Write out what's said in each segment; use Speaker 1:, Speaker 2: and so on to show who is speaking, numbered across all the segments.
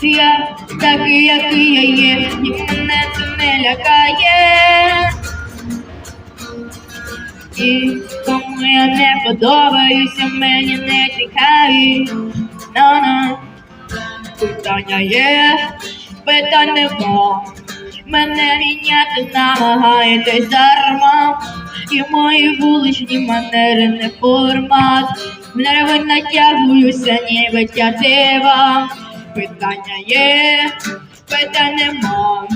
Speaker 1: такий, який я є, і мене це не лякає. І кому я не подобаюся, мені не цікаві. На-на. Питання є, питань нема. Мене міняти намагаєтесь дарма. І мої вуличні манери не формат. Нерви натягуюся, ніби тятива. Питання є, питань нема.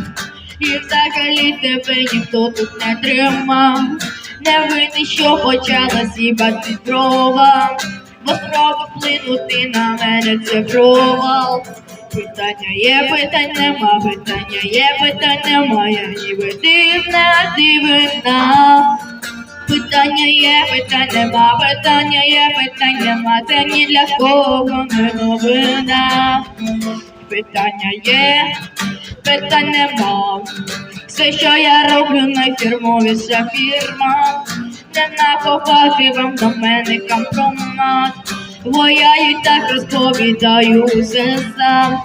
Speaker 1: І взагалі тебе ніхто тут не тримав. Не винний, що почала сібати дрова. Бо спроби вплинути на мене це провал. Питання є, питань нема, питання є, питань нема, я ніби дивна дивина. Питання є, питань нема, питання є, питань нема, це ні для кого не новина. Питання є, питань нема. Все, що я роблю, найфірмовіша фірма. Не накопати вам до мене компромат. І так розповідаю усе сам.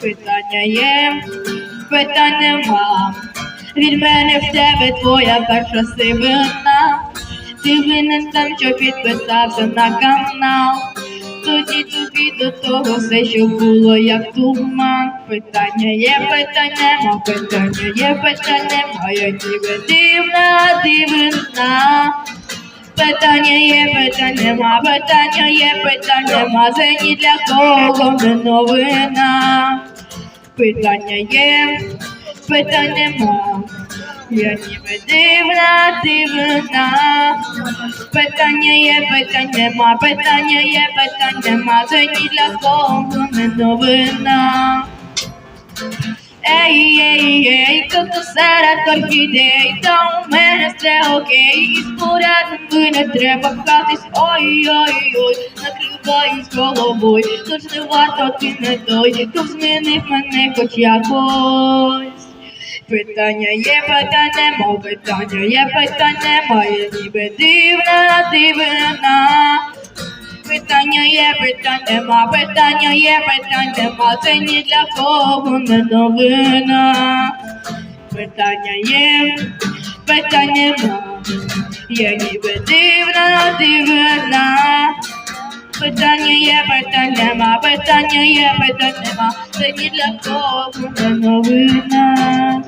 Speaker 1: Питання є, питань нема. Від мене в тебе твоя перша сивина. Ти винен сам, що підписався на канал. Тоді тобі до того все, що було, як туман. Питання є, питань нема, питання є, питань нема, я ніби дивна дивина. Питання є, питань нема, питання є, питань нема, це ні для кого не новина. Питання є, питань нема. Я ніби дивна дивина. Питання є, питань нема, питання є, питань нема, це ні для кого не новина. Ей, ей, ей, тут серед орхідей, та у мене все окей, і з порядом не треба пхатись, ой-ой-ой, накриваюсь головою, тож не варто ти не той, хто змінив мене хоч якось. Питання є, питань нема, питання є, питань немає, ніби дивна дивина. Питання є, питань нема, питання є, питань нема, це ні для кого не новина. Питання є, питань нема, є ніби дивна дивина. Питання є, питань нема, питання є, питань нема, це ні для кого не новина.